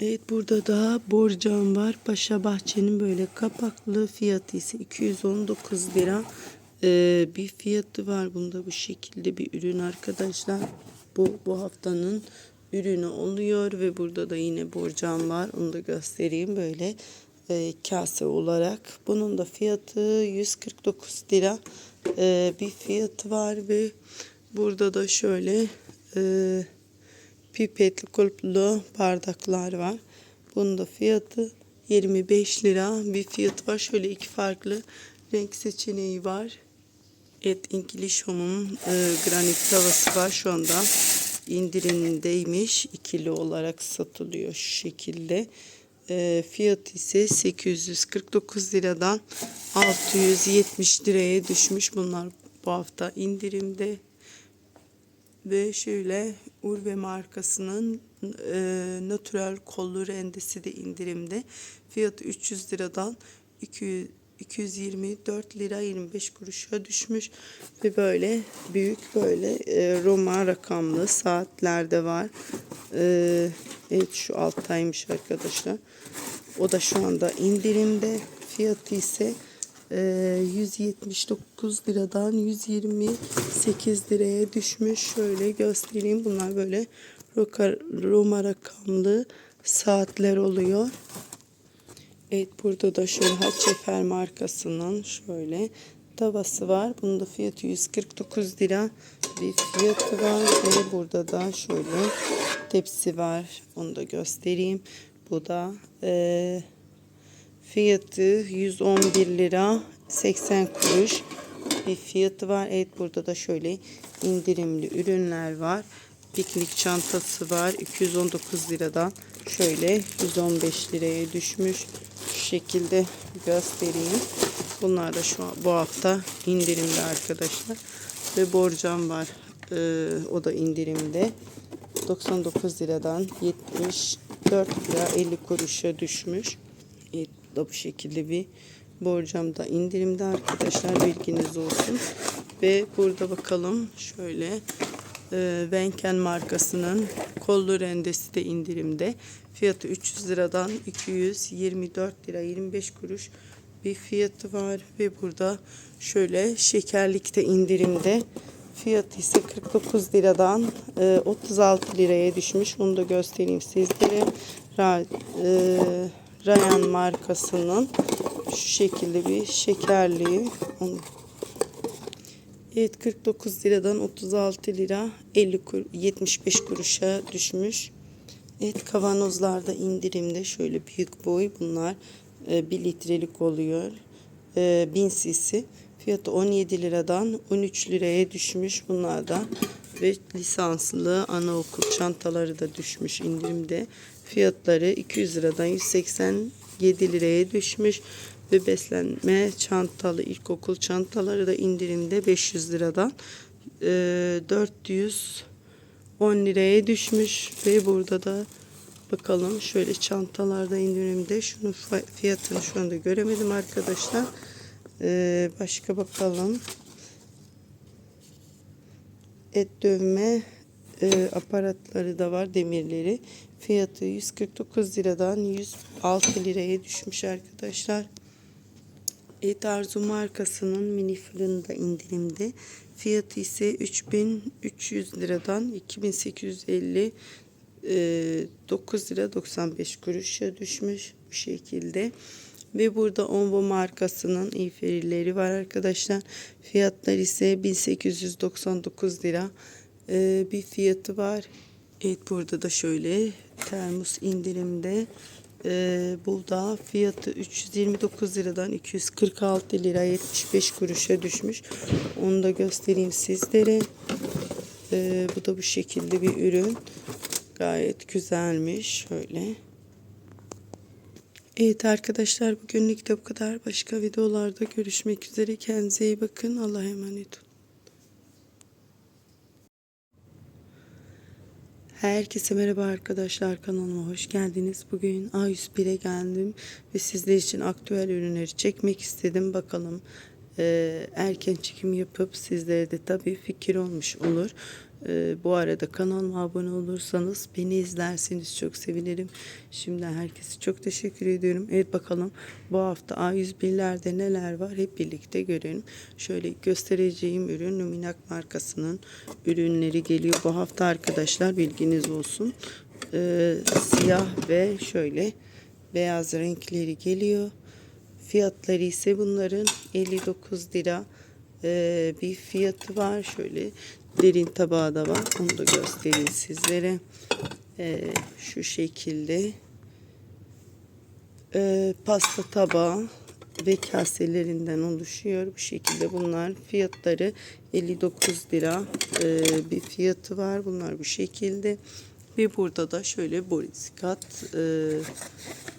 Evet burada da borcam var. Paşa Bahçe'nin böyle kapaklı fiyatı ise 219 lira. Ee, bir fiyatı var bunda bu şekilde bir ürün arkadaşlar. Bu bu haftanın ürünü oluyor ve burada da yine borcam var. Onu da göstereyim böyle e, kase olarak. Bunun da fiyatı 149 lira. Ee, bir fiyatı var ve burada da şöyle e, pipetli kulplu bardaklar var. Bunun da fiyatı 25 lira bir fiyatı var. Şöyle iki farklı renk seçeneği var. Evet English Home'un e, granit tavası var şu anda indirimdeymiş. ikili olarak satılıyor şu şekilde. E, fiyatı ise 849 liradan 670 liraya düşmüş. Bunlar bu hafta indirimde. Ve şöyle Urve markasının e, natural kollu rendesi de indirimde. Fiyatı 300 liradan 200, 224 lira 25 kuruşa düşmüş. Ve böyle büyük böyle e, Roma rakamlı saatler de var. E, evet şu alttaymış arkadaşlar. O da şu anda indirimde. Fiyatı ise 179 liradan 128 liraya düşmüş. Şöyle göstereyim. Bunlar böyle Roma rakamlı saatler oluyor. Evet burada da şöyle Hatchefer markasının şöyle tavası var. Bunun da fiyatı 149 lira bir fiyatı var ve burada da şöyle tepsi var. Onu da göstereyim. Bu da eee Fiyatı 111 lira 80 kuruş bir fiyatı var. Evet burada da şöyle indirimli ürünler var. Piknik çantası var. 219 liradan şöyle 115 liraya düşmüş. Şu şekilde göstereyim. Bunlar da şu an, bu hafta indirimli arkadaşlar. Ve borcam var. Ee, o da indirimde. 99 liradan 74 lira 50 kuruşa düşmüş. Evet, da bu şekilde bir borcam da indirimde arkadaşlar bilginiz olsun. Ve burada bakalım şöyle e, Venken markasının kollu rendesi de indirimde. Fiyatı 300 liradan 224 lira 25 kuruş bir fiyatı var ve burada şöyle şekerlikte indirimde fiyatı ise 49 liradan e, 36 liraya düşmüş. Onu da göstereyim sizlere. Ra, e, Rayan markasının şu şekilde bir şekerliği. Evet 49 liradan 36 lira 50 kur, 75 kuruşa düşmüş. Evet kavanozlarda indirimde şöyle büyük boy bunlar e, 1 litrelik oluyor. E, 1000 cc. Fiyatı 17 liradan 13 liraya düşmüş bunlardan. Ve lisanslı anaokul çantaları da düşmüş indirimde. Fiyatları 200 liradan 187 liraya düşmüş. Ve beslenme çantalı ilkokul çantaları da indirimde 500 liradan e, 410 liraya düşmüş. Ve burada da bakalım şöyle çantalarda indirimde. Şunun fiyatını şu anda göremedim arkadaşlar. Ee, başka bakalım. Et dövme e, aparatları da var demirleri. Fiyatı 149 liradan 106 liraya düşmüş arkadaşlar. Et Arzu markasının mini fırını da indirimde. Fiyatı ise 3300 liradan 2850 e, 9 lira 95 kuruşa düşmüş bu şekilde. Ve burada Onvo markasının iyi var arkadaşlar. Fiyatlar ise 1899 lira ee, bir fiyatı var. Evet burada da şöyle termos indirimde. Ee, bu da fiyatı 329 liradan 246 lira 75 kuruşa düşmüş. Onu da göstereyim sizlere. Ee, bu da bu şekilde bir ürün. Gayet güzelmiş. Şöyle. Evet arkadaşlar bugünlük de bu kadar. Başka videolarda görüşmek üzere. Kendinize iyi bakın. Allah'a emanet olun. Herkese merhaba arkadaşlar kanalıma hoş geldiniz. Bugün A101'e geldim ve sizler için aktüel ürünleri çekmek istedim. Bakalım e, erken çekim yapıp sizlere de tabii fikir olmuş olur. Ee, bu arada kanalıma abone olursanız beni izlerseniz çok sevinirim. Şimdiden herkese çok teşekkür ediyorum. Evet bakalım bu hafta A101'lerde neler var hep birlikte görelim. Şöyle göstereceğim ürün Luminak markasının ürünleri geliyor. Bu hafta arkadaşlar bilginiz olsun. Ee, siyah ve şöyle beyaz renkleri geliyor. Fiyatları ise bunların 59 lira ee, bir fiyatı var. Şöyle derin tabağı da var. Onu da göstereyim sizlere. Ee, şu şekilde Ee, pasta tabağı ve kaselerinden oluşuyor. Bu şekilde bunlar fiyatları 59 lira ee, bir fiyatı var. Bunlar bu şekilde. Ve burada da şöyle borisikat e,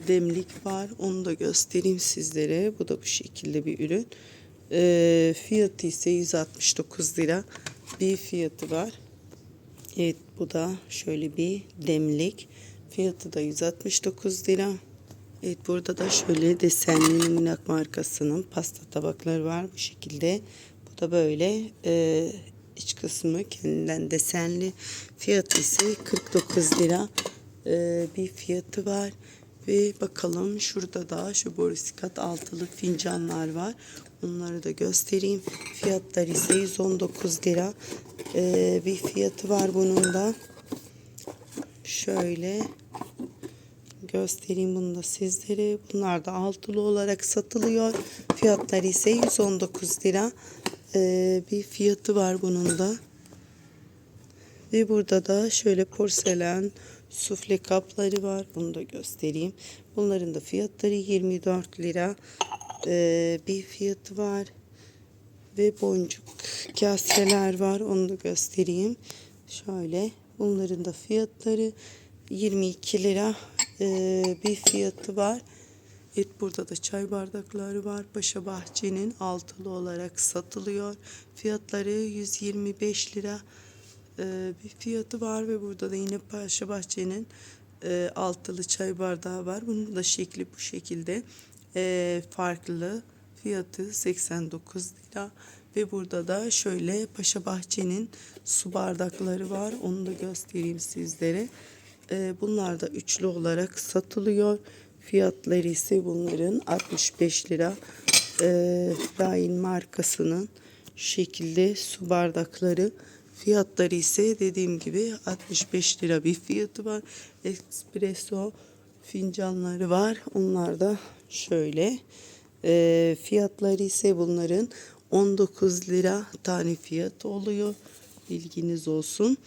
demlik var. Onu da göstereyim sizlere. Bu da bu şekilde bir ürün. E, fiyatı ise 169 lira bir fiyatı var. Evet bu da şöyle bir demlik. Fiyatı da 169 lira. Evet burada da şöyle desenli minnak markasının pasta tabakları var bu şekilde. Bu da böyle e, iç kısmı kendinden desenli. Fiyatı ise 49 lira e, bir fiyatı var. Ve bakalım şurada da şu borisikat altılı fincanlar var. Onları da göstereyim. Fiyatları ise 119 lira e, bir fiyatı var bunun da. Şöyle göstereyim bunu da sizlere. Bunlar da altılı olarak satılıyor. Fiyatları ise 119 lira ee, bir fiyatı var bunun da. Ve burada da şöyle porselen sufle kapları var. Bunu da göstereyim. Bunların da fiyatları 24 lira ee, bir fiyatı var. Ve boncuk kaseler var. Onu da göstereyim. Şöyle bunların da fiyatları 22 lira ee, bir fiyatı var. Evet burada da çay bardakları var. Paşa Bahçe'nin altılı olarak satılıyor. Fiyatları 125 lira ee, bir fiyatı var ve burada da yine Paşa Bahçe'nin e, altılı çay bardağı var. Bunun da şekli bu şekilde Ee, farklı. Fiyatı 89 lira ve burada da şöyle Paşa Bahçe'nin su bardakları var. Onu da göstereyim sizlere. Ee, bunlar da üçlü olarak satılıyor. Fiyatları ise bunların 65 lira. Ee, Rain markasının şekilde su bardakları. Fiyatları ise dediğim gibi 65 lira bir fiyatı var. Espresso fincanları var. Onlar da şöyle. Ee, fiyatları ise bunların 19 lira tane fiyatı oluyor. Bilginiz olsun.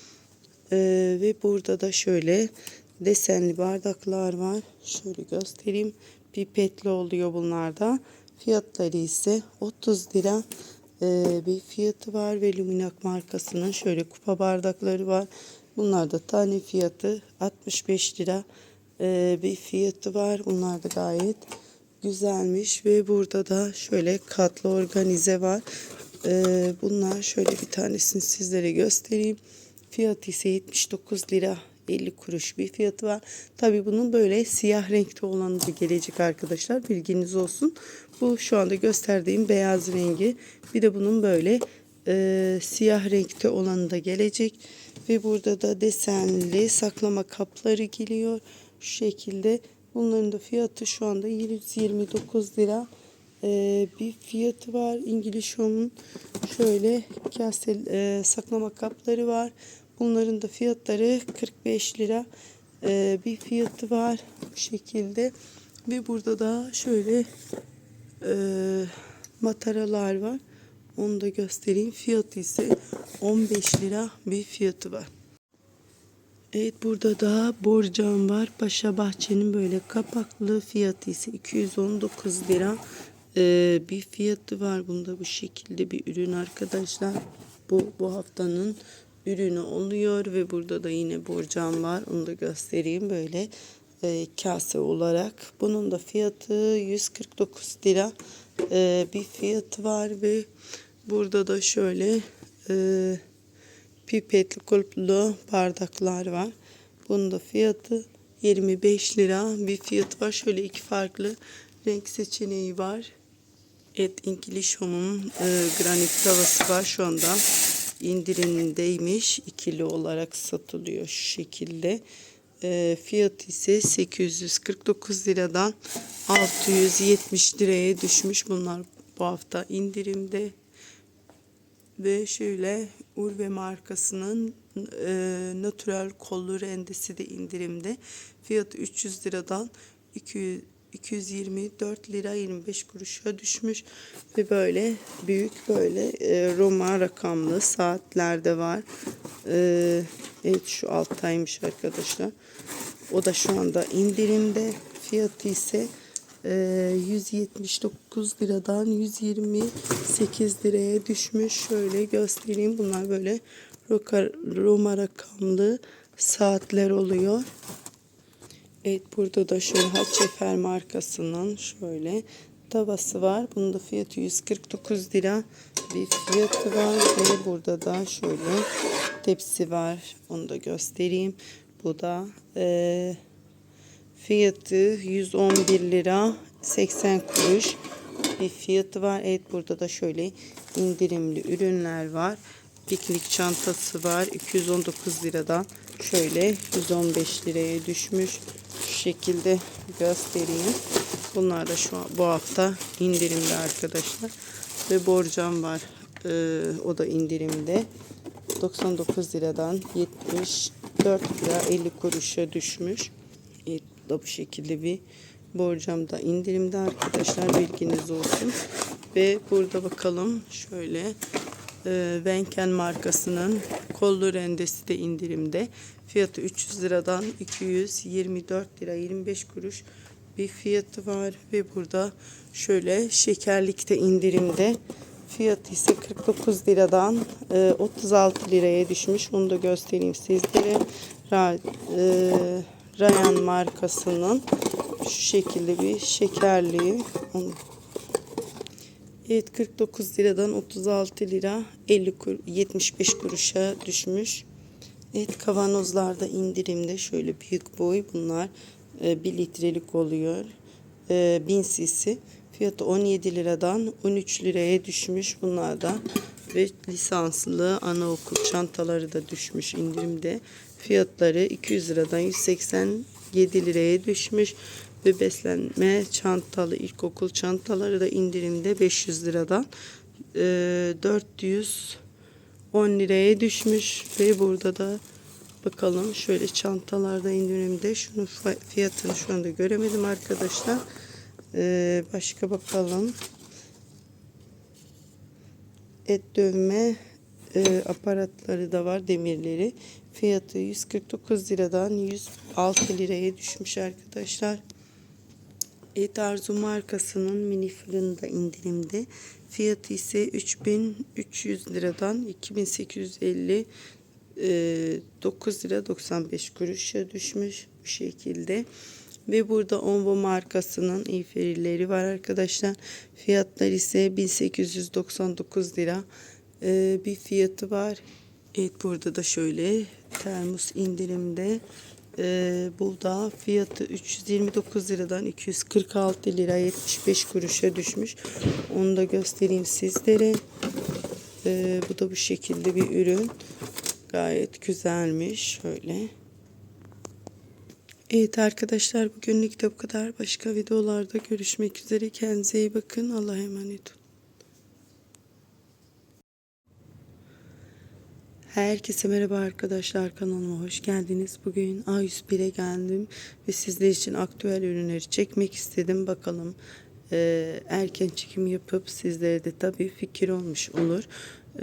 Ee, ve burada da şöyle desenli bardaklar var. Şöyle göstereyim. Pipetli oluyor bunlarda. Fiyatları ise 30 lira bir fiyatı var ve Luminak markasının şöyle kupa bardakları var. Bunlar da tane fiyatı 65 lira ee, bir fiyatı var. Bunlar da gayet güzelmiş ve burada da şöyle katlı organize var. Ee, bunlar şöyle bir tanesini sizlere göstereyim. Fiyatı ise 79 lira 50 kuruş bir fiyatı var. Tabi bunun böyle siyah renkte olanı da gelecek arkadaşlar. Bilginiz olsun. Bu şu anda gösterdiğim beyaz rengi. Bir de bunun böyle e, siyah renkte olanı da gelecek. Ve burada da desenli saklama kapları geliyor. Şu şekilde. Bunların da fiyatı şu anda 129 lira e, bir fiyatı var. İngiliz Home'un şöyle kase e, saklama kapları var. Bunların da fiyatları 45 lira e, bir fiyatı var bu şekilde. Ve burada da şöyle e, mataralar var. Onu da göstereyim. Fiyatı ise 15 lira bir fiyatı var. Evet burada da borcam var. Paşa Bahçe'nin böyle kapaklı fiyatı ise 219 lira ee, bir fiyatı var. Bunda bu şekilde bir ürün arkadaşlar. Bu, bu haftanın ürünü oluyor ve burada da yine borcam var. Onu da göstereyim böyle e, kase olarak. Bunun da fiyatı 149 lira e, bir fiyatı var ve burada da şöyle e, pipetli kulplu bardaklar var. Bunun da fiyatı 25 lira bir fiyatı var. Şöyle iki farklı renk seçeneği var. Evet English Home'un e, granit tavası var şu anda. indirimdeymiş. ikili olarak satılıyor şu şekilde. Ee, fiyat ise 849 liradan 670 liraya düşmüş. Bunlar bu hafta indirimde. Ve şöyle Urve markasının e, natural kollu rendesi de indirimde. Fiyatı 300 liradan 200 224 lira 25 kuruşa düşmüş ve böyle büyük böyle e, Roma rakamlı saatler de var. E, evet şu alttaymış arkadaşlar. O da şu anda indirimde. Fiyatı ise e, 179 liradan 128 liraya düşmüş. Şöyle göstereyim. Bunlar böyle Roma rakamlı saatler oluyor. Evet burada da şöyle Hatçefer markasının şöyle tavası var. Bunun da fiyatı 149 lira bir fiyatı var ve burada da şöyle tepsi var. Onu da göstereyim. Bu da eee Fiyatı 111 lira 80 kuruş bir fiyatı var. Evet burada da şöyle indirimli ürünler var. Piknik çantası var. 219 liradan şöyle 115 liraya düşmüş. Şu şekilde göstereyim. Bunlar da şu an bu hafta indirimde arkadaşlar. Ve borcam var. Ee, o da indirimde. 99 liradan 74 lira 50 kuruşa düşmüş. Evet, da bu şekilde bir borcam da indirimde arkadaşlar bilginiz olsun. Ve burada bakalım şöyle e, Venken markasının kollu rendesi de indirimde. Fiyatı 300 liradan 224 lira 25 kuruş bir fiyatı var ve burada şöyle şekerlikte indirimde fiyatı ise 49 liradan e, 36 liraya düşmüş. Onu da göstereyim sizlere. E, Rayan markasının şu şekilde bir şekerliği. Evet 49 liradan 36 lira 50 kur, 75 kuruşa düşmüş. Evet kavanozlarda indirimde şöyle büyük boy bunlar e, 1 litrelik oluyor. E, 1000 cc. Fiyatı 17 liradan 13 liraya düşmüş bunlar da. Ve lisanslı anaokul çantaları da düşmüş indirimde. Fiyatları 200 liradan 187 liraya düşmüş. Ve beslenme çantalı ilkokul çantaları da indirimde 500 liradan e, 410 liraya düşmüş. Ve burada da bakalım şöyle çantalarda indirimde. Şunun fa- fiyatını şu anda göremedim arkadaşlar. E, başka bakalım et dövme e, aparatları da var demirleri. Fiyatı 149 liradan 106 liraya düşmüş arkadaşlar. Et Arzu markasının mini fırını da indirimde. Fiyatı ise 3300 liradan 2850 e, 9 lira 95 kuruşa düşmüş bu şekilde. Ve burada Onvo markasının iyi ferilleri var arkadaşlar. Fiyatlar ise 1899 lira e, bir fiyatı var. Evet burada da şöyle termos indirimde. E, bu da fiyatı 329 liradan 246 lira 75 kuruşa düşmüş. Onu da göstereyim sizlere. E, bu da bu şekilde bir ürün. Gayet güzelmiş. Şöyle. Evet arkadaşlar bugünlük de bu kadar. Başka videolarda görüşmek üzere. Kendinize iyi bakın. Allah'a emanet olun. Herkese merhaba arkadaşlar kanalıma hoş geldiniz. Bugün A101'e geldim ve sizler için aktüel ürünleri çekmek istedim. Bakalım e, erken çekim yapıp sizlere de tabii fikir olmuş olur.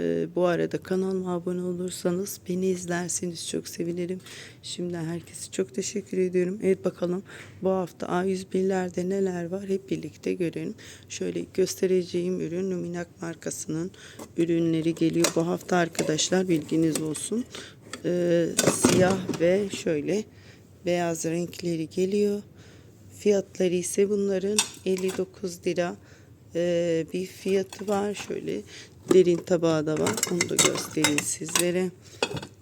E, bu arada kanalıma abone olursanız beni izlerseniz çok sevinirim. Şimdiden herkese çok teşekkür ediyorum. Evet bakalım bu hafta A101'lerde neler var hep birlikte görelim. Şöyle göstereceğim ürün Luminak markasının ürünleri geliyor bu hafta arkadaşlar bilginiz olsun. E, siyah ve şöyle beyaz renkleri geliyor. Fiyatları ise bunların 59 lira ee, bir fiyatı var. Şöyle derin tabağı da var. Onu da göstereyim sizlere.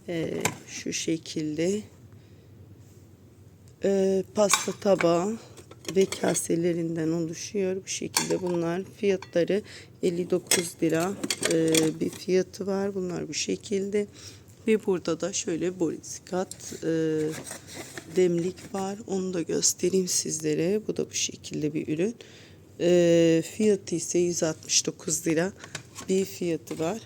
Ee, şu şekilde. Ee, pasta tabağı ve kaselerinden oluşuyor. Bu şekilde bunlar fiyatları 59 lira e, bir fiyatı var. Bunlar bu şekilde. Ve burada da şöyle borisikat e, demlik var. Onu da göstereyim sizlere. Bu da bu şekilde bir ürün. E, fiyatı ise 169 lira bir fiyatı var.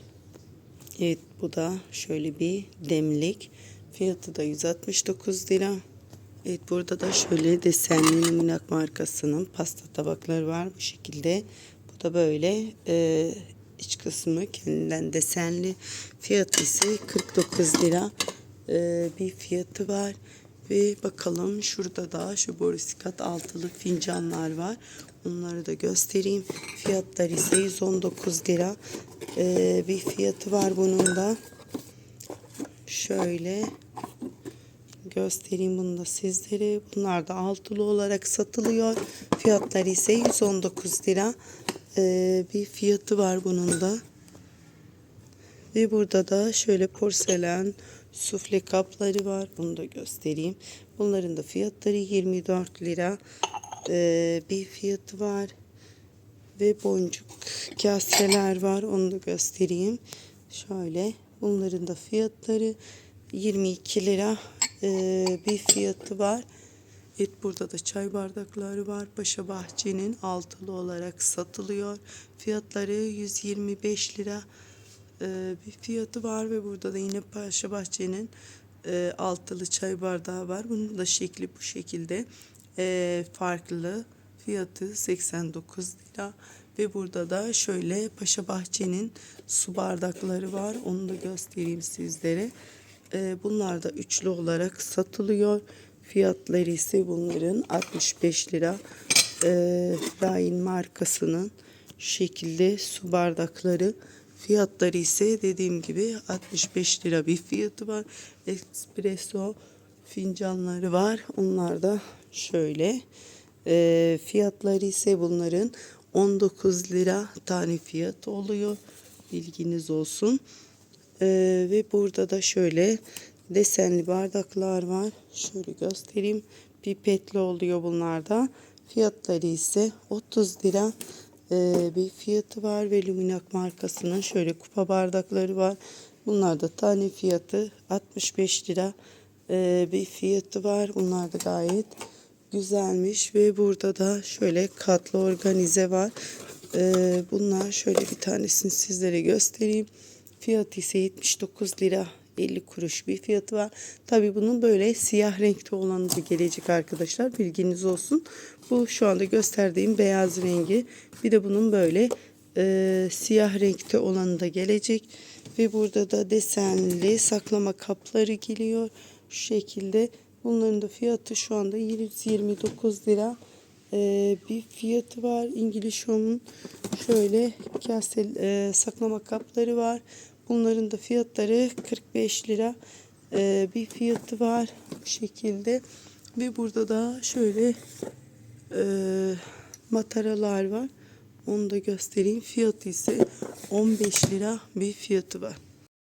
Evet bu da şöyle bir demlik. Fiyatı da 169 lira. Evet burada da şöyle desenli minnak markasının pasta tabakları var bu şekilde. Bu da böyle e, iç kısmı kendinden desenli. Fiyatı ise 49 lira e, bir fiyatı var. Ve bakalım şurada da şu borisikat altılı fincanlar var. Onları da göstereyim. Fiyatları ise 119 lira e, bir fiyatı var bunun da. Şöyle göstereyim bunu da sizlere. Bunlar da altılı olarak satılıyor. Fiyatları ise 119 lira ee, bir fiyatı var bunun da. Ve burada da şöyle porselen sufle kapları var. Bunu da göstereyim. Bunların da fiyatları 24 lira ee, bir fiyatı var. Ve boncuk kaseler var. Onu da göstereyim. Şöyle bunların da fiyatları 22 lira ee, bir fiyatı var. Evet burada da çay bardakları var. Paşa Bahçe'nin altılı olarak satılıyor. Fiyatları 125 lira ee, bir fiyatı var ve burada da yine Paşa Bahçe'nin e, altılı çay bardağı var. Bunun da şekli bu şekilde Ee, farklı. Fiyatı 89 lira ve burada da şöyle Paşa Bahçe'nin su bardakları var. Onu da göstereyim sizlere. Ee, bunlar da üçlü olarak satılıyor. Fiyatları ise bunların 65 lira. Ee, Rain markasının şekilde su bardakları. Fiyatları ise dediğim gibi 65 lira bir fiyatı var. Espresso fincanları var. Onlar da şöyle. Ee, fiyatları ise bunların 19 lira tane fiyatı oluyor. Bilginiz olsun. Ee, ve burada da şöyle desenli bardaklar var. Şöyle göstereyim. Pipetli oluyor bunlarda. Fiyatları ise 30 lira bir fiyatı var ve Luminak markasının şöyle kupa bardakları var. Bunlar da tane fiyatı 65 lira ee, bir fiyatı var. Bunlar da gayet güzelmiş ve burada da şöyle katlı organize var. Ee, bunlar şöyle bir tanesini sizlere göstereyim. Fiyatı ise 79 lira 50 kuruş bir fiyatı var. Tabi bunun böyle siyah renkte olanı da gelecek arkadaşlar. Bilginiz olsun. Bu şu anda gösterdiğim beyaz rengi. Bir de bunun böyle e, siyah renkte olanı da gelecek. Ve burada da desenli saklama kapları geliyor. Şu şekilde. Bunların da fiyatı şu anda 129 lira e, bir fiyatı var. İngiliz Home'un şöyle kase e, saklama kapları var. Bunların da fiyatları 45 lira e, bir fiyatı var bu şekilde. Ve burada da şöyle e, mataralar var. Onu da göstereyim. Fiyatı ise 15 lira bir fiyatı var.